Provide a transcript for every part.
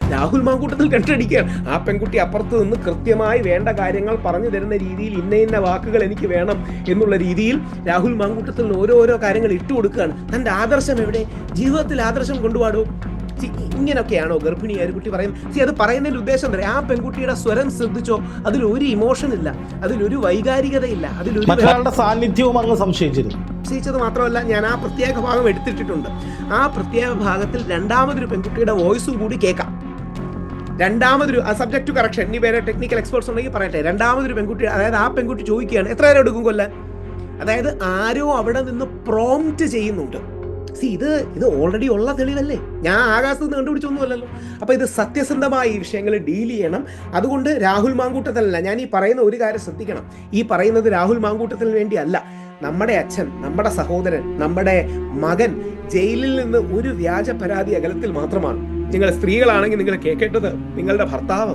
രാഹുൽ മാങ്കൂട്ടത്തിൽ കെട്ടടിക്കുകയാണ് ആ പെൺകുട്ടി അപ്പുറത്ത് നിന്ന് കൃത്യമായി വേണ്ട കാര്യങ്ങൾ പറഞ്ഞു തരുന്ന രീതിയിൽ ഇന്ന ഇന്ന വാക്കുകൾ എനിക്ക് വേണം എന്നുള്ള രീതിയിൽ രാഹുൽ മാങ്കൂട്ടത്തിൽ ഓരോരോ കാര്യങ്ങൾ ഇട്ടു കൊടുക്കുകയാണ്. തന്റെ ആദർശം എവിടെ? ജീവിതത്തിൽ ആദർശം കൊണ്ടുപാടൂ. ഇങ്ങനെയൊക്കെയാണോ ഇങ്ങനൊക്കെയാണോ ഗർഭിണി ഒരു കുട്ടി പറയും സി അത് പറയുന്നതിന്റെ ഉദ്ദേശം എന്താ? ആ പെൺകുട്ടിയുടെ സ്വരം ശ്രദ്ധിച്ചോ? അതിൽ ഒരു ഇമോഷൻ ഇല്ല. അതിലൊരു വൈകാരികതയില്ല. അതിലൊരു സാന്നിധ്യവും അങ്ങ് സംശയിച്ചിരുന്നു. സംശയിച്ചത് മാത്രമല്ല ഞാൻ ആ പ്രത്യേക ഭാഗം എടുത്തിട്ടിട്ടുണ്ട്. ആ പ്രത്യേക ഭാഗത്തിൽ രണ്ടാമതൊരു പെൺകുട്ടിയുടെ വോയിസും കൂടി കേൾക്കാം. രണ്ടാമതൊരു സബ്ജക്ട് ടു കറക്ഷൻ ഇനി വേറെ ടെക്നിക്കൽ എക്സ്പേർട്സ് ഉണ്ടെങ്കിൽ പറയട്ടെ. രണ്ടാമതൊരു പെൺകുട്ടി അതായത് ആ പെൺകുട്ടി ചോദിക്കുകയാണ് എത്ര നേരം എടുക്കും കൊല്ലാൻ? അതായത് ആരോ അവിടെ നിന്ന് പ്രോംപ്റ്റ് ചെയ്യുന്നുണ്ട്. സി ഇത് ഇത് ഓൾറെഡി ഉള്ള തെളിവല്ലേ? ഞാൻ ആകാശത്ത് നിന്ന് കണ്ടുപിടിച്ചൊന്നുമല്ലല്ലോ. അപ്പൊ ഇത് സത്യസന്ധമായി ഈ വിഷയങ്ങൾ ഡീൽ ചെയ്യണം. അതുകൊണ്ട് രാഹുൽ മാങ്കൂട്ടത്തിലല്ല ഞാൻ ഈ പറയുന്ന ഒരു കാര്യം ശ്രദ്ധിക്കണം. ഈ പറയുന്നത് രാഹുൽ മാങ്കൂട്ടത്തിന് വേണ്ടിയല്ല. നമ്മുടെ അച്ഛൻ നമ്മുടെ സഹോദരൻ നമ്മുടെ മകൻ ജയിലിൽ നിന്ന് ഒരു വ്യാജ പരാതി അകലത്തിൽ മാത്രമാണ്. നിങ്ങൾ സ്ത്രീകളാണെങ്കിൽ നിങ്ങൾ കേൾക്കേണ്ടത് നിങ്ങളുടെ ഭർത്താവ്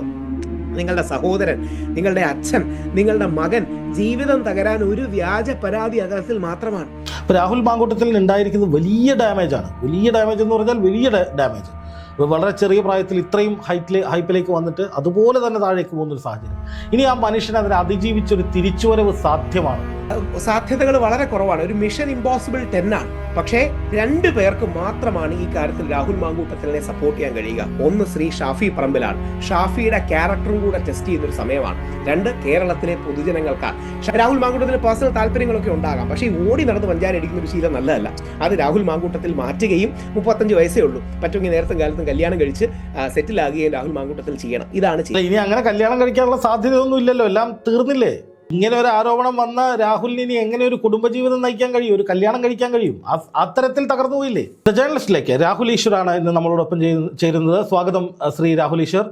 നിങ്ങളുടെ സഹോദരൻ നിങ്ങളുടെ അച്ഛൻ നിങ്ങളുടെ മകൻ ജീവിതം തകരാൻ ഒരു വ്യാജ പരാതി അകലത്തിൽ മാത്രമാണ്. രാഹുൽ മാങ്കൂട്ടത്തിൽ ഉണ്ടായിരിക്കുന്നത് വലിയ ഡാമേജ് ആണ്. വലിയ ഡാമേജ് എന്ന് പറഞ്ഞാൽ വലിയ ഡാമേജ് വളരെ ചെറിയ പ്രായത്തിൽ ഇത്രയും ഹൈറ്റിൽ ഹൈപ്പിലേക്ക് വന്നിട്ട് അതുപോലെ തന്നെ താഴേക്ക് പോകുന്നൊരു സാഹചര്യം. ഇനി ആ മനുഷ്യൻ അതിനെ അതിജീവിച്ചൊരു തിരിച്ചുവരവ് സാധ്യമാണ്. സാധ്യതകൾ വളരെ കുറവാണ്. ഒരു മിഷൻ ഇമ്പോസിബിൾ ടെൻ ആണ്. പക്ഷേ രണ്ടു പേർക്ക് മാത്രമാണ് ഈ കാര്യത്തിൽ രാഹുൽ മാങ്കൂട്ടത്തിനെ സപ്പോർട്ട് ചെയ്യാൻ കഴിയുക. ഒന്ന് ശ്രീ ഷാഫി പറമ്പിലാണ്. ഷാഫിയുടെ ക്യാരക്ടറും കൂടെ ടെസ്റ്റ് ചെയ്യുന്ന ഒരു സമയമാണ്. രണ്ട് കേരളത്തിലെ പൊതുജനങ്ങൾക്കാണ്. രാഹുൽ മാങ്കൂട്ടത്തിന് പേഴ്സണൽ താല്പര്യങ്ങളൊക്കെ ഉണ്ടാകാം. പക്ഷേ ഓടി നടന്ന് പഞ്ചാരടിക്കുന്ന ഒരു ശീലം നല്ലതല്ല. അത് രാഹുൽ മാങ്കൂട്ടത്തിൽ മാറ്റുകയും മുപ്പത്തഞ്ച് വയസ്സേ ഉള്ളൂ. പറ്റുമെങ്കിൽ നേരത്തെ കാലത്തും കല്യാണം കഴിച്ച് സെറ്റിൽ ആകുകയും രാഹുൽ മാങ്കൂട്ടത്തിൽ ചെയ്യണം. ഇതാണ് ഇനി അങ്ങനെ കല്യാണം കഴിക്കാനുള്ള സാധ്യതയൊന്നും ഇല്ലല്ലോ എല്ലാം തീർന്നില്ലേ? ഇങ്ങനെ ഒരു ആരോപണം വന്ന രാഹുലിന് ഇനി എങ്ങനെ ഒരു കുടുംബജീവിതം നയിക്കാൻ കഴിയും? ഒരു കല്യാണം കഴിക്കാൻ കഴിയും? അത്തരത്തിൽ തകർന്നു പോയില്ലേ? ജേർണലിസ്റ്റിലേക്ക് രാഹുൽ ഈശ്വറാണ് ഇന്ന് നമ്മളോടൊപ്പം ചേരുന്നത്. സ്വാഗതം ശ്രീ രാഹുൽ ഈശ്വർ.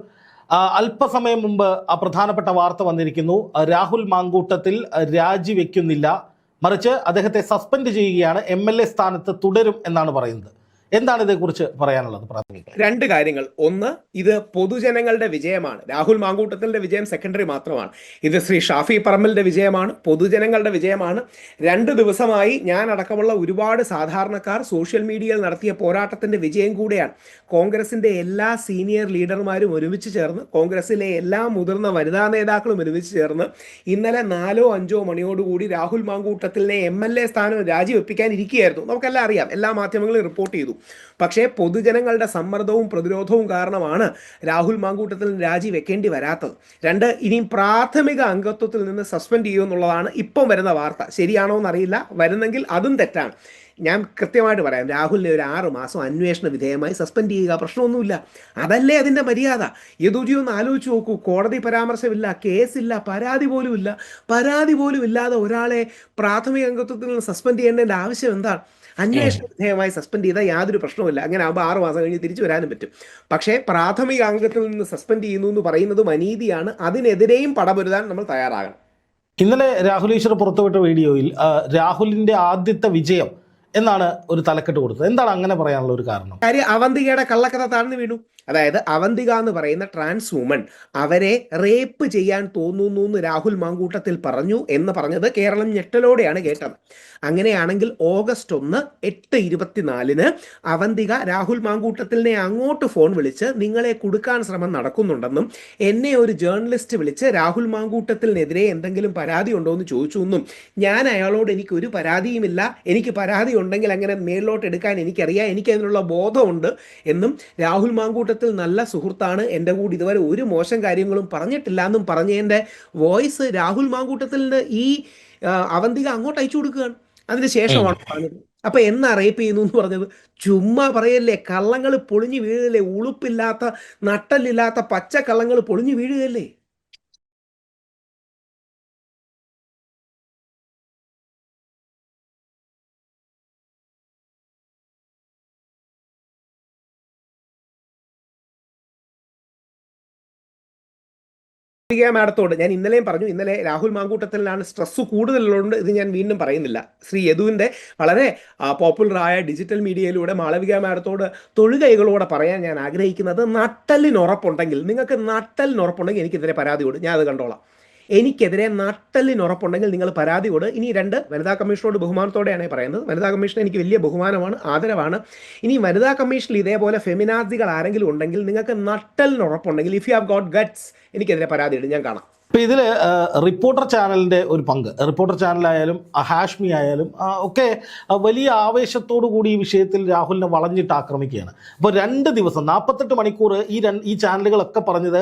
അല്പസമയം മുമ്പ് ആ പ്രധാനപ്പെട്ട വാർത്ത വന്നിരിക്കുന്നു. രാഹുൽ മാങ്കൂട്ടത്തിൽ രാജിവെക്കുന്നില്ല. മറിച്ച് അദ്ദേഹത്തെ സസ്പെൻഡ് ചെയ്യുകയാണ്. എം എൽ എ സ്ഥാനത്ത് തുടരും എന്നാണ് പറയുന്നത്. എന്താണ് ഇതേക്കുറിച്ച് പറയാനുള്ളത്? രണ്ട് കാര്യങ്ങൾ. ഒന്ന് ഇത് പൊതുജനങ്ങളുടെ വിജയമാണ്. രാഹുൽ മാങ്കൂട്ടത്തിന്റെ വിജയം സെക്കൻഡറി മാത്രമാണ്. ഇത് ശ്രീ ഷാഫി പറമ്പലിന്റെ വിജയമാണ്. പൊതുജനങ്ങളുടെ വിജയമാണ്. രണ്ട് ദിവസമായി ഞാൻ അടക്കമുള്ള ഒരുപാട് സാധാരണക്കാർ സോഷ്യൽ മീഡിയയിൽ നടത്തിയ പോരാട്ടത്തിന്റെ വിജയം കൂടെയാണ്. കോൺഗ്രസിന്റെ എല്ലാ സീനിയർ ലീഡർമാരും ഒരുമിച്ച് ചേർന്ന് കോൺഗ്രസിലെ എല്ലാ മുതിർന്ന വനിതാ നേതാക്കളും ഒരുമിച്ച് ചേർന്ന് ഇന്നലെ നാലോ അഞ്ചോ മണിയോടുകൂടി രാഹുൽ മാങ്കൂട്ടത്തിലെ എം എൽ എ സ്ഥാനം രാജിവെപ്പിക്കാൻ ഇരിക്കുകയായിരുന്നു നമുക്കെല്ലാം അറിയാം. എല്ലാ മാധ്യമങ്ങളും റിപ്പോർട്ട് ചെയ്തു. പക്ഷേ പൊതുജനങ്ങളുടെ സമ്മർദ്ദവും പ്രതിരോധവും കാരണമാണ് രാഹുൽ മാങ്കൂട്ടത്തിൽ രാജി വെക്കേണ്ടി വരാത്തത്. രണ്ട് ഇനിയും പ്രാഥമിക അംഗത്വത്തിൽ നിന്ന് സസ്പെൻഡ് ചെയ്യുമെന്നുള്ളതാണ് ഇപ്പം വരുന്ന വാർത്ത. ശരിയാണോ എന്നറിയില്ല. വരുന്നെങ്കിൽ അതും തെറ്റാണ്. ഞാൻ കൃത്യമായിട്ട് പറയാം രാഹുലിനെ ഒരു ആറ് മാസം അന്വേഷണ വിധേയമായി സസ്പെൻഡ് ചെയ്യുക പ്രശ്നമൊന്നുമില്ല. അതല്ലേ അതിന്റെ മര്യാദ? യദുജി ഒന്ന് ആലോചിച്ച് നോക്കൂ. കോടതി പരാമർശമില്ല കേസില്ല പരാതി പോലുമില്ല. പരാതി പോലും ഇല്ലാതെ ഒരാളെ പ്രാഥമിക അംഗത്വത്തിൽ നിന്ന് സസ്പെൻഡ് ചെയ്യേണ്ടതിന്റെ ആവശ്യം എന്താണ്? അന്വേഷണ വിധേയമായി സസ്പെൻഡ് ചെയ്താൽ യാതൊരു പ്രശ്നവുമില്ല. അങ്ങനെ ആകുമ്പോൾ ആറ് മാസം കഴിഞ്ഞ് തിരിച്ചു വരാനും പറ്റും. പക്ഷേ പ്രാഥമിക അംഗത്തിൽ നിന്ന് സസ്പെൻഡ് ചെയ്യുന്നു എന്ന് പറയുന്നതും അനീതിയാണ്. അതിനെതിരെയും പടപൊരുതാൻ നമ്മൾ തയ്യാറാകണം. ഇന്നലെ രാഹുൽ ഈശ്വർ പുറത്തുവിട്ട വീഡിയോയിൽ രാഹുലിന്റെ ആദ്യത്തെ വിജയം എന്നാണ് ഒരു തലക്കെട്ട് കൊടുത്തത്. എന്താണ് അങ്ങനെ പറയാനുള്ള ഒരു കാരണം? കാര്യം അവന്തികയുടെ കള്ളക്കഥ താഴ്ന്നു വീണു. അതായത് അവന്തിക എന്ന് പറയുന്ന ട്രാൻസ് വുമൺ അവരെ റേപ്പ് ചെയ്യാൻ തോന്നുന്നു എന്ന് രാഹുൽ മാങ്കൂട്ടത്തിൽ പറഞ്ഞു എന്ന് പറഞ്ഞത് കേരളം ഞെട്ടലോടെയാണ് കേട്ടത്. അങ്ങനെയാണെങ്കിൽ ഓഗസ്റ്റ് ഒന്ന് എട്ട് ഇരുപത്തിനാലിന് അവന്തിക രാഹുൽ മാങ്കൂട്ടത്തിനെ അങ്ങോട്ട് ഫോൺ വിളിച്ച് നിങ്ങളെ കൊടുക്കാൻ ശ്രമം നടക്കുന്നുണ്ടെന്നും എന്നെ ഒരു ജേർണലിസ്റ്റ് വിളിച്ച് രാഹുൽ മാങ്കൂട്ടത്തിനെതിരെ എന്തെങ്കിലും പരാതി ഉണ്ടോ എന്ന് ചോദിച്ചു എന്നും ഞാൻ അയാളോട് എനിക്ക് ഒരു പരാതിയുമില്ല എനിക്ക് പരാതി ഉണ്ടെങ്കിൽ അങ്ങനെ മേളിലോട്ട് എടുക്കാൻ എനിക്കറിയാം എനിക്കതിനുള്ള ബോധമുണ്ട് എന്നും രാഹുൽ മാങ്കൂട്ടത്തിൽ നല്ല സുഹൃത്താണ്. എന്റെ കൂടെ ഇതുവരെ ഒരു മോശം കാര്യങ്ങളും പറഞ്ഞിട്ടില്ല എന്നും പറഞ്ഞതിന്റെ വോയിസ് രാഹുൽ മാങ്കൂട്ടത്തിന് ഈ ആ, അവന്തിക അങ്ങോട്ട് അയച്ചു കൊടുക്കുകയാണ്. അതിന് ശേഷമാണ് പറഞ്ഞത്. അപ്പൊ എന്നാ റേപ്പ് ചെയ്യുന്നു എന്ന് പറഞ്ഞത്. ചുമ്മാ പറയല്ലേ കള്ളങ്ങൾ പൊളിഞ്ഞു വീഴുകയല്ലേ ഉളുപ്പില്ലാത്ത നട്ടലില്ലാത്ത പച്ച കള്ളങ്ങൾ പൊളിഞ്ഞു വീഴുകയല്ലേ? ഗാർഗിക മാഡത്തോട് ഞാൻ ഇന്നലെയും പറഞ്ഞു ഇന്നലെ രാഹുൽ മാങ്കൂട്ടത്തിലാണ് സ്ട്രെസ് കൂടുതലുള്ളതുകൊണ്ട് ഇത് ഞാൻ വീണ്ടും പറയുന്നില്ല. ശ്രീ യദുവിന്റെ വളരെ പോപ്പുലറായ ഡിജിറ്റൽ മീഡിയയിലൂടെ മാളവിക മാഡത്തോട് തൊഴുകൈകളോടെ പറയാൻ ഞാൻ ആഗ്രഹിക്കുന്നത് നട്ടലിന് ഉറപ്പുണ്ടെങ്കിൽ നിങ്ങൾക്ക് നട്ടലിന് ഉറപ്പുണ്ടെങ്കിൽ എനിക്കെതിരെ പരാതി കൊടുക്കും ഞാൻ അത് കണ്ടോളാം. എനിക്കെതിരെ നട്ടലിന് ഉറപ്പുണ്ടെങ്കിൽ നിങ്ങൾ പരാതി കൊടു. ഇനി രണ്ട് വനിതാ കമ്മീഷനോട് ബഹുമാനത്തോടെയാണ് പറയുന്നത്. വനിതാ കമ്മീഷൻ എനിക്ക് വലിയ ബഹുമാനമാണ് ആദരവാണ്. ഇനി വനിതാ കമ്മീഷനിൽ ഇതേപോലെ ഫെമിനാസികൾ ആരെങ്കിലും ഉണ്ടെങ്കിൽ നിങ്ങൾക്ക് നട്ടലിന് ഉറപ്പുണ്ടെങ്കിൽ if you have got guts എനിക്കെതിരെ പരാതി ഇടും. ഞാൻ കാണാം. ഇപ്പം ഇതിൽ റിപ്പോർട്ടർ ചാനലിന്റെ ഒരു പങ്ക്. റിപ്പോർട്ടർ ചാനലായാലും ഹാഷ്മി ആയാലും ഒക്കെ വലിയ ആവേശത്തോടു കൂടി ഈ വിഷയത്തിൽ രാഹുലിനെ വളഞ്ഞിട്ട് ആക്രമിക്കുകയാണ്. അപ്പോൾ രണ്ട് ദിവസം നാൽപ്പത്തെട്ട് മണിക്കൂർ ഈ രണ്ട് ഈ ചാനലുകളൊക്കെ പറഞ്ഞത്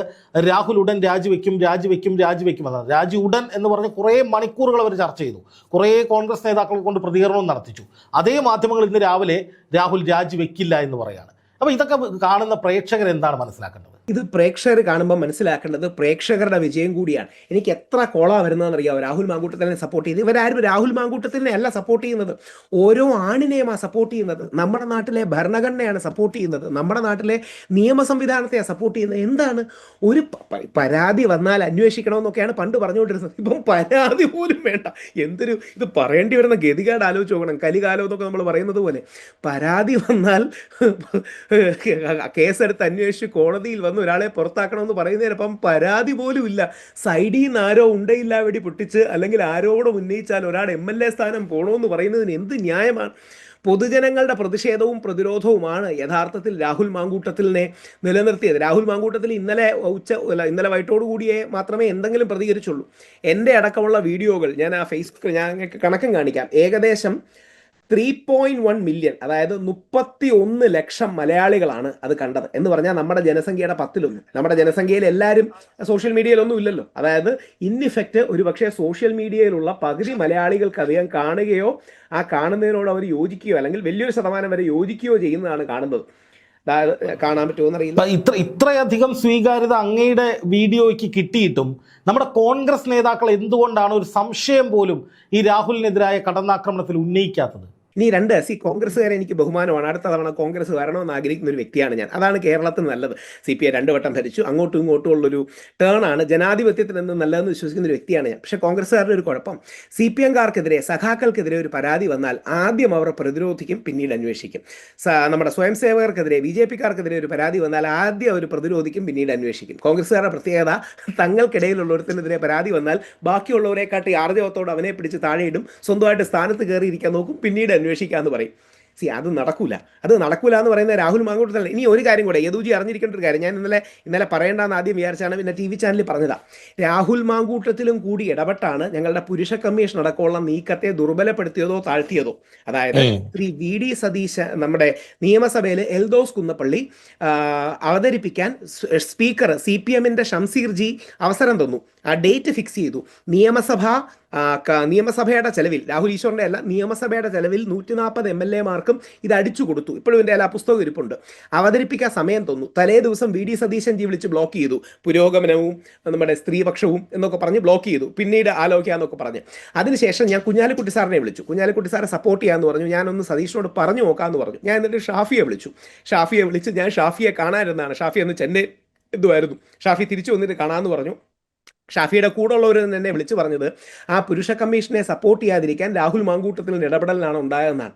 രാഹുൽ ഉടൻ രാജിവെക്കും രാജിവെക്കും രാജിവെക്കും എന്നാണ്. രാജി ഉടൻ എന്ന് പറഞ്ഞ് കുറേ മണിക്കൂറുകൾ അവർ ചർച്ച ചെയ്തു. കുറേ കോൺഗ്രസ് നേതാക്കളെ കൊണ്ട് പ്രതികരണവും നടത്തിച്ചു. അതേ മാധ്യമങ്ങൾ ഇന്ന് രാവിലെ രാഹുൽ രാജിവെക്കില്ല എന്ന് പറയുകയാണ് അപ്പോൾ ഇതൊക്കെ കാണുന്ന പ്രേക്ഷകർ എന്താണ് മനസ്സിലാക്കേണ്ടത്? ഇത് പ്രേക്ഷകർ കാണുമ്പോൾ മനസ്സിലാക്കേണ്ടത് പ്രേക്ഷകരുടെ വിജയം കൂടിയാണ്. എനിക്ക് എത്ര കോള വരുന്നതെന്ന് അറിയാമോ രാഹുൽ മാങ്കൂട്ടത്തിനെ സപ്പോർട്ട് ചെയ്ത് ഇവരാരും രാഹുൽ മാങ്കൂട്ടത്തിനെ അല്ല സപ്പോർട്ട് ചെയ്യുന്നത്. ഓരോ ആണിനെയുമാണ് സപ്പോർട്ട് ചെയ്യുന്നത്. നമ്മുടെ നാട്ടിലെ ഭരണഘടനയാണ് സപ്പോർട്ട് ചെയ്യുന്നത്. നമ്മുടെ നാട്ടിലെ നിയമ സംവിധാനത്തെയാണ് സപ്പോർട്ട് ചെയ്യുന്നത്. എന്താണ്? ഒരു പരാതി വന്നാൽ അന്വേഷിക്കണമെന്നൊക്കെയാണ് പണ്ട് പറഞ്ഞുകൊണ്ടിരുന്നത്. ഇപ്പം പരാതി പോലും വേണ്ട. എന്തൊരു ഇത് പറയേണ്ടി വരുന്ന ഗതികേട് ആലോചിച്ച് നോക്കണം. കലികാലം എന്നൊക്കെ നമ്മൾ പറയുന്നത് പോലെ. പരാതി വന്നാൽ കേസെടുത്ത് അന്വേഷിച്ച് കോടതിയിൽ വന്ന് ഒരാളെ പുറത്താക്കണമെന്ന് പറയുന്നതിനപ്പം പരാതി പോലും ഇല്ല. സൈഡിൽ നിന്ന് ആരോ ഉണ്ടയില്ല വെടി പൊട്ടിച്ച് അല്ലെങ്കിൽ ആരോടും ഉന്നയിച്ചാൽ ഒരാൾ എം എൽ എ സ്ഥാനം പോകണമെന്ന് പറയുന്നതിന് എന്ത് ന്യായമാണ്? പൊതുജനങ്ങളുടെ പ്രതിഷേധവും പ്രതിരോധവുമാണ് യഥാർത്ഥത്തിൽ രാഹുൽ മാങ്കൂട്ടത്തിലിനെ നിലനിർത്തിയത്. രാഹുൽ മാങ്കൂട്ടത്തിൽ ഇന്നലെ ഉച്ച അല്ല ഇന്നലെ വൈകിട്ടോടുകൂടിയേ മാത്രമേ എന്തെങ്കിലും പ്രതികരിച്ചുള്ളൂ. എന്റെ അടക്കമുള്ള വീഡിയോകൾ ഞാൻ ആ ഫേസ്ബുക്കിൽ ഞാൻ കണക്കും കാണിക്കാം. ഏകദേശം ത്രീ പോയിന്റ് വൺ മില്യൺ അതായത് മുപ്പത്തി ഒന്ന് ലക്ഷം മലയാളികളാണ് അത് കണ്ടത്. എന്ന് പറഞ്ഞാൽ നമ്മുടെ ജനസംഖ്യയുടെ പത്തിലൊന്ന് നമ്മുടെ ജനസംഖ്യയിൽ എല്ലാവരും സോഷ്യൽ മീഡിയയിലൊന്നും ഇല്ലല്ലോ. അതായത് ഇന്നിഫക്റ്റ് ഒരു പക്ഷേ സോഷ്യൽ മീഡിയയിലുള്ള പകുതി മലയാളികൾക്ക് അധികം കാണുകയോ ആ കാണുന്നതിനോട് അവർ യോജിക്കുകയോ അല്ലെങ്കിൽ വലിയൊരു ശതമാനം വരെ യോജിക്കുകയോ ചെയ്യുന്നതാണ് കാണുന്നത്. കാണാൻ പറ്റുമോ എന്നറിയില്ല. ഇപ്പൊ ഇത്ര ഇത്രയധികം സ്വീകാര്യത അങ്ങയുടെ വീഡിയോയ്ക്ക് കിട്ടിയിട്ടും നമ്മുടെ കോൺഗ്രസ് നേതാക്കൾ എന്തുകൊണ്ടാണ് ഒരു സംശയം പോലും ഈ രാഹുലിനെതിരായ കടന്നാക്രമണത്തിൽ ഉന്നയിക്കാത്തത്? ഇനി രണ്ട് സി കോൺഗ്രസ്സുകാരെ എനിക്ക് ബഹുമാനമാണ്. അടുത്ത തവണ കോൺഗ്രസ് വരണമെന്ന് ആഗ്രഹിക്കുന്ന ഒരു വ്യക്തിയാണ് ഞാൻ. അതാണ് കേരളത്തിന് നല്ലത്. സി പി ഐ രണ്ട് വട്ടം ഭരിച്ചു. അങ്ങോട്ടും ഇങ്ങോട്ടും ഉള്ളൊരു ടേൺ ആണ്. ജനാധിപത്യത്തിൽ നിന്ന് നല്ലതെന്ന് വിശ്വസിക്കുന്ന ഒരു വ്യക്തിയാണ് ഞാൻ. പക്ഷേ കോൺഗ്രസ്സുകാരുടെ ഒരു കുഴപ്പം. സി പി എംകാർക്കെതിരെ സഖാക്കൾക്കെതിരെ ഒരു പരാതി വന്നാൽ ആദ്യം അവർ പ്രതിരോധിക്കും പിന്നീട് അന്വേഷിക്കും. നമ്മുടെ സ്വയം സേവകർക്കെതിരെ ബി ജെ പിക്കാർക്കെതിരെ ഒരു പരാതി വന്നാൽ ആദ്യം അവർ പ്രതിരോധിക്കും പിന്നീട് അന്വേഷിക്കും. കോൺഗ്രസ്സുകാരുടെ പ്രത്യേകത തങ്ങൾക്കിടയിലുള്ളൊരുത്തിനെതിരെ പരാതി വന്നാൽ ബാക്കിയുള്ളവരെക്കാട്ടി ആർജവത്തോട് അവനെ പിടിച്ച് താഴെയിടും സ്വന്തമായിട്ട് സ്ഥാനത്ത് കയറിയിരിക്കാൻ നോക്കും പിന്നീട് അന്വേഷിക്കാമെന്ന് പറയും. സി അത് നടക്കൂല. അത് നടക്കൂല എന്ന് പറയുന്ന രാഹുൽ മാങ്കൂട്ടത്തല്ല ഇനി ഒരു കാര്യം കൂടെ യദൂജി അറിഞ്ഞിരിക്കേണ്ട ഒരു കാര്യം. ഞാൻ ഇന്നലെ ഇന്നലെ പറയേണ്ടെന്ന് ആദ്യം വിചാരിച്ചാണ് പിന്നെ ടി വി ചാനലിൽ പറഞ്ഞതാ. രാഹുൽ മാങ്കൂട്ടത്തിലും കൂടി ഇടപെട്ടാണ് ഞങ്ങളുടെ പുരുഷ കമ്മീഷൻ അടക്കമുള്ള നീക്കത്തെ ദുർബലപ്പെടുത്തിയതോ താഴ്ത്തിയതോ. അതായത് ശ്രീ വി ഡി സതീശ നമ്മുടെ നിയമസഭയിൽ എൽദോസ് കുന്നപ്പള്ളി അവതരിപ്പിക്കാൻ സ്പീക്കർ സി പി എമ്മിന്റെ ഷംസീർ ജി അവസരം തന്നു. ആ ഡേറ്റ് ഫിക്സ് ചെയ്തു. നിയമസഭ നിയമസഭയുടെ ചെലവിൽ രാഹുൽ ഈശ്വറിന്റെ അല്ല നിയമസഭയുടെ ചെലവിൽ നൂറ്റി നാൽപ്പത് എം എൽ എമാർക്കും ഇത് അടിച്ചു കൊടുത്തു. ഇപ്പോഴും എന്റെ ആ പുസ്തകം ഇരിപ്പുണ്ട്. അവതരിപ്പിക്കാൻ സമയം തന്നു. തലേ ദിവസം വി ഡി സതീശൻ ജി വിളിച്ച് ബ്ലോക്ക് ചെയ്തു. പുരോഗമനവും നമ്മുടെ സ്ത്രീപക്ഷവും എന്നൊക്കെ പറഞ്ഞ് ബ്ലോക്ക് ചെയ്തു. പിന്നീട് ആലോചിക്കാന്നൊക്കെ പറഞ്ഞ്. അതിനുശേഷം ഞാൻ കുഞ്ഞാലിക്കുട്ടി സാറിനെ വിളിച്ചു. കുഞ്ഞാലിക്കുട്ടി സാറെ സപ്പോർട്ട് ചെയ്യാമെന്ന് പറഞ്ഞു. ഞാനൊന്ന് സതീഷിനോട് പറഞ്ഞു നോക്കാമെന്ന് പറഞ്ഞു. ഞാൻ എന്നിട്ട് ഷാഫിയെ വിളിച്ചു. ഷാഫിയെ വിളിച്ച് ഞാൻ ഷാഫിയെ കാണാനിരുന്നാണ് ഷാഫി എന്ന് ചെന്നൈ എന്തുമായിരുന്നു ഷാഫി തിരിച്ചു വന്നിട്ട് കാണാമെന്ന് പറഞ്ഞു. ഷാഫിയുടെ കൂടെ തന്നെ വിളിച്ചു പറഞ്ഞത് ആ പുരുഷ കമ്മീഷനെ സപ്പോർട്ട് ചെയ്യാതിരിക്കാൻ രാഹുൽ മാങ്കൂട്ടത്തിൽ ഇടപെടലാണ് ഉണ്ടായതെന്നാണ്.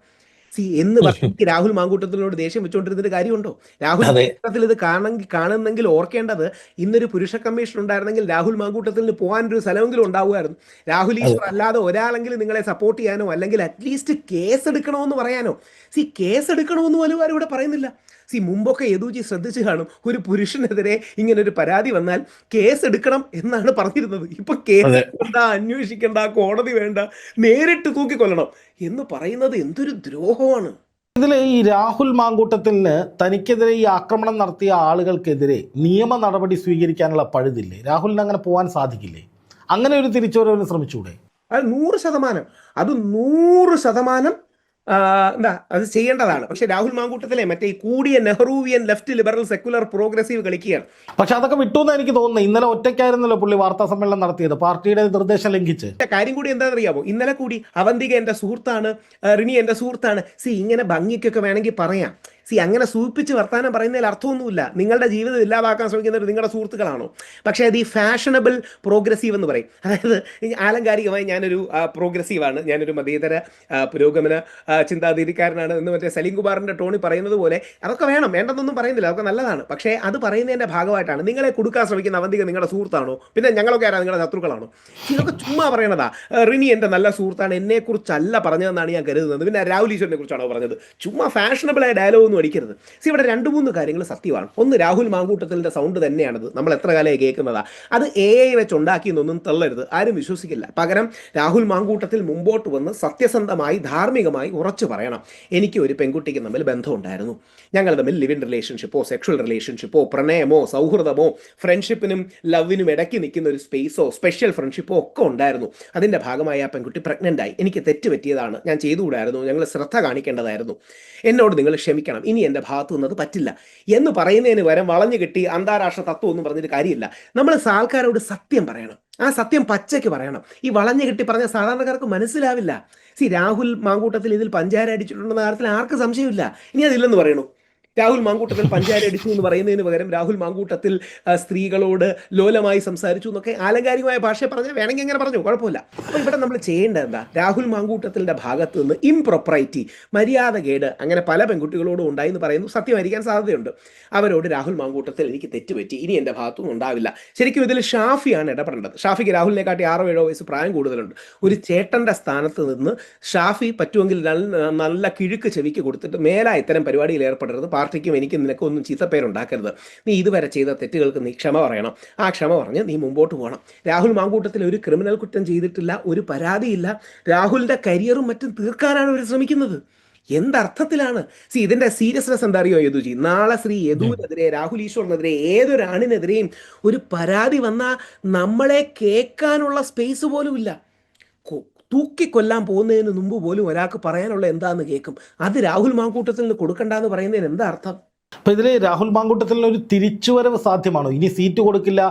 സി എന്ന് പറഞ്ഞ് രാഹുൽ മാങ്കൂട്ടത്തിനോട് ദേഷ്യം വെച്ചുകൊണ്ടിരുന്നിട്ട് കാര്യമുണ്ടോ? രാഹുൽ കേരളത്തിൽ മാങ്കൂട്ടത്തിൽ ഇത് കാണണമെങ്കിൽ കാണുന്നെങ്കിൽ ഓർക്കേണ്ടത് ഇന്നൊരു പുരുഷ കമ്മീഷൻ ഉണ്ടായിരുന്നെങ്കിൽ രാഹുൽ മാങ്കൂട്ടത്തിന് പോകാൻ ഒരു സ്ഥലമെങ്കിലും ഉണ്ടാവുമായിരുന്നു. രാഹുൽ ഈശ്വർ അല്ലാതെ ഒരാളെങ്കിലും നിങ്ങളെ സപ്പോർട്ട് ചെയ്യാനോ അല്ലെങ്കിൽ അറ്റ്ലീസ്റ്റ് കേസ് എടുക്കണമെന്ന് പറയാനോ? സി കേസ് എടുക്കണമെന്ന് പോലും ആരും ഇവിടെ പറയുന്നില്ല. സി മുമ്പൊക്കെ യദുജി ശ്രദ്ധിച്ചു കാണും ഒരു പുരുഷനെതിരെ ഇങ്ങനെ ഒരു പരാതി വന്നാൽ കേസ് എടുക്കണം എന്നാണ് പറഞ്ഞിരുന്നത്. ഇപ്പൊ കേസ്. വേണ്ട അന്വേഷിക്കണ്ട കോടതി വേണ്ട നേരിട്ട് തൂക്കിക്കൊല്ലണം എന്ന് പറയുന്നത് എന്തൊരു ദ്രോഹമാണ്. ഇതിൽ ഈ രാഹുൽ മാങ്കൂട്ടത്തിന് തനിക്കെതിരെ ഈ ആക്രമണം നടത്തിയ ആളുകൾക്കെതിരെ നിയമ നടപടി സ്വീകരിക്കാനുള്ള പഴുതില്ലേ? രാഹുലിന് അങ്ങനെ പോകാൻ സാധിക്കില്ലേ? അങ്ങനെ ഒരു തിരിച്ചുവരവിന് ശ്രമിച്ചൂടെ? അത് നൂറ് ശതമാനം. അത് നൂറ് ശതമാനം എന്താ അത് ചെയ്യേണ്ടതാണ്. പക്ഷെ രാഹുൽ മാങ്കൂട്ടത്തിലെ മറ്റേ ഈ കൂടിയ Nehruvian left liberal secular progressive കളിക്കുകയാണ്. പക്ഷെ അതൊക്കെ വിട്ടു എന്ന് എനിക്ക് തോന്നുന്നു ഇന്നലെ ഒറ്റയ്ക്കായിരുന്നല്ലോ പുള്ളി വാർത്താ സമ്മേളനം നടത്തിയത്. പാർട്ടിയുടെ നിർദ്ദേശം ലംഘിച്ച്. കാര്യം കൂടി എന്താണെന്ന് അറിയാമോ ഇന്നലെ കൂടി അവന്തിക എന്റെ സുഹൃത്താണ് റിനി എന്റെ സുഹൃത്താണ്. സി ഇങ്ങനെ ഭംഗിക്കൊക്കെ വേണമെങ്കിൽ പറയാം. സി അങ്ങനെ സൂപ്പിച്ച് വർത്താനം പറയുന്നതിൽ അർത്ഥമൊന്നുമില്ല. നിങ്ങളുടെ ജീവിതം ഇല്ലാതാക്കാൻ ശ്രമിക്കുന്നവർ നിങ്ങളുടെ സുഹൃത്തുക്കളാണോ? പക്ഷേ അത് ഈ ഫാഷനബിൾ പ്രോഗ്രസീവ് എന്ന് പറയും. അതായത് ആലങ്കാരികമായി ഞാനൊരു പ്രോഗ്രസീവാണ്. ഞാനൊരു മതേതര പുരോഗമന ചിന്താതിരിക്കാരനാണ് എന്ന് മറ്റേ സലീം കുമാറിന്റെ ടോണി പറയുന്നത് പോലെ അതൊക്കെ വേണം. വേണ്ടെന്നൊന്നും പറയുന്നില്ല. അതൊക്കെ നല്ലതാണ്. പക്ഷേ അത് പറയുന്നതിന്റെ ഭാഗമായിട്ടാണ്. നിങ്ങളെ കൊടുക്കാൻ ശ്രമിക്കുന്ന അവന്തിക നിങ്ങളുടെ സുഹൃത്താണോ? പിന്നെ ഞങ്ങളൊക്കെ ആരാ? നിങ്ങളുടെ ശത്രുക്കളാണോ? ഇതൊക്കെ ചുമ്മാ പറയണതാ. റിനി എന്റെ നല്ല സുഹൃത്താണ്. എന്നെക്കുറിച്ചല്ല പറഞ്ഞതെന്നാണ് ഞാൻ കരുതുന്നത്. പിന്നെ രാഹുൽ ഈശ്വരനെ കുറിച്ചാണോ പറഞ്ഞത്? ചുമ്മാ ഫാഷനബിളായ ഡയലോഗ് ഒന്നും അടിക്കരുത് സി ഇവിടെ രണ്ട് മൂന്ന് കാര്യങ്ങൾ സത്യമാണ്. ഒന്ന് രാഹുൽ മാങ്കൂട്ടത്തിന്റെ സൗണ്ട് തന്നെയാണത്. നമ്മൾ എത്ര കാലമായി കേൾക്കുന്നതാ. അത് എ ഐ വെച്ച് ഉണ്ടാക്കിയെന്നൊന്നും തള്ളരുത്. ആരും വിശ്വസിക്കില്ല. പകരം രാഹുൽ മാങ്കൂട്ടത്തിൽ മുമ്പോട്ട് വന്ന് സത്യസന്ധമായി ധാർമ്മികമായി ഉറച്ചു പറയണം. എനിക്ക് ഒരു പെൺകുട്ടിക്ക് തമ്മിൽ ബന്ധമുണ്ടായിരുന്നു. ഞങ്ങൾ തമ്മിൽ ലിവിൻ റിലേഷൻഷിപ്പോ സെക്ഷൽ റിലേഷൻഷിപ്പോ പ്രണയമോ സൗഹൃദമോ ഫ്രണ്ട്ഷിപ്പിനും ലവിനും ഇടയ്ക്ക് നിൽക്കുന്ന ഒരു സ്പേസോ സ്പെഷ്യൽ ഫ്രണ്ട്ഷിപ്പോ ഒക്കെ ഉണ്ടായിരുന്നു. അതിന്റെ ഭാഗമായി ആ പെൺകുട്ടി പ്രഗ്നന്റ് ആയി. എനിക്ക് തെറ്റ് പറ്റിയതാണ്. ഞാൻ ചെയ്തുകൂടായിരുന്നു. ഞങ്ങൾ ശ്രദ്ധ കാണിക്കേണ്ടതായിരുന്നു. എന്നോട് നിങ്ങൾ ക്ഷമിക്കണം. ഇനി എന്റെ ഭാഗത്തു നിന്നത് പറ്റില്ല. എന്ന് പറയുന്നതിന് വരം വളഞ്ഞു കിട്ടി അന്താരാഷ്ട്ര തത്വം ഒന്നും പറഞ്ഞിട്ട് കാര്യമില്ല. നമ്മൾ ആൾക്കാരോട് സത്യം പറയണം. ആ സത്യം പച്ചയ്ക്ക് പറയണം. ഈ വളഞ്ഞു കിട്ടി പറഞ്ഞ സാധാരണക്കാർക്ക് മനസ്സിലാവില്ല. സി രാഹുൽ മാങ്കൂട്ടത്തിൽ ഇതിൽ പഞ്ചാര അടിച്ചിട്ടുണ്ടെന്ന കാര്യത്തിൽ ആർക്ക് സംശയമില്ല. ഇനി അതില്ലെന്ന് പറയണു. രാഹുൽ മാങ്കൂട്ടത്തിൽ പഞ്ചാര അടിച്ചു എന്ന് പറയുന്നതിന് പകരം രാഹുൽ മാങ്കൂട്ടത്തിൽ സ്ത്രീകളോട് ലോലമായി സംസാരിച്ചു എന്നൊക്കെ ആലങ്കാരികമായ ഭാഷയെ പറഞ്ഞാൽ വേണമെങ്കിൽ എങ്ങനെ പറഞ്ഞു. കുഴപ്പമില്ല. അപ്പോൾ ഇവിടെ നമ്മൾ ചെയ്യേണ്ടത് എന്താ? രാഹുൽ മാങ്കൂട്ടത്തിന്റെ ഭാഗത്ത് നിന്ന് ഇംപ്രൊപ്രൈറ്റി മര്യാദകേട് അങ്ങനെ പല പെൺകുട്ടികളോടും ഉണ്ടായി എന്ന് പറയുന്നു. സത്യമായിരിക്കാൻ സാധ്യതയുണ്ട്. അവരോട് രാഹുൽ മാങ്കൂട്ടത്തിൽ എനിക്ക് തെറ്റുപറ്റി. ഇനി എന്റെ ഭാഗത്തുനിന്ന് ഉണ്ടാവില്ല. ശരിക്കും ഇതിൽ ഷാഫിയാണ് ഇടപെടേണ്ടത്. ഷാഫിക്ക് രാഹുലിനെ കാട്ടി ആറോ ഏഴോ വയസ്സ് പ്രായം കൂടുതലുണ്ട്. ഒരു ചേട്ടന്റെ സ്ഥാനത്ത് നിന്ന് ഷാഫി പറ്റുമെങ്കിൽ നല്ല കിഴുക്ക് ചെവിക്ക് കൊടുത്തിട്ട് മേലാ ഇത്തരം പരിപാടിയിൽ ഏർപ്പെടരുത്. പാർട്ടിക്കും എനിക്ക് നിനക്കൊന്നും ചീത്തപ്പേരുണ്ടാക്കരുത്. നീ ഇതുവരെ ചെയ്ത തെറ്റുകൾക്ക് നീ ക്ഷമ പറയണം. ആ ക്ഷമ പറഞ്ഞ് നീ മുമ്പോട്ട് പോകണം. രാഹുൽ മാങ്കൂട്ടത്തിൽ ഒരു ക്രിമിനൽ കുറ്റം ചെയ്തിട്ടില്ല ഒരു പരാതിയില്ല. രാഹുലിന്റെ കരിയറും മറ്റും തീർക്കാനാണ് അവർ ശ്രമിക്കുന്നത്. എന്തർത്ഥത്തിലാണ്? സി ഇതിന്റെ സീരിയസ്നെസ് എന്താ അറിയോ യദുജി? നാളെ ശ്രീ യദുവിനെതിരെ രാഹുൽ ഈശ്വറിനെതിരെ ഏതൊരാണിനെതിരെയും ഒരു പരാതി വന്നാൽ നമ്മളെ കേൾക്കാനുള്ള സ്പേസ് പോലും ഇല്ല തൂക്കിക്കൊല്ലാൻ പോകുന്നതിന് മുമ്പ് പോലും ഒരാൾക്ക് പറയാനുള്ള എന്താന്ന് കേൾക്കും. അത് രാഹുൽ മാങ്കൂട്ടത്തിൽ നിന്ന് കൊടുക്കണ്ടെന്ന് പറയുന്നതിന് എന്താ അർത്ഥം? അപ്പൊ ഇതിൽ രാഹുൽ മാങ്കൂട്ടത്തിൽ ഒരു തിരിച്ചുവരവ് സാധ്യമാണോ? ഇനി സീറ്റ് കൊടുക്കില്ല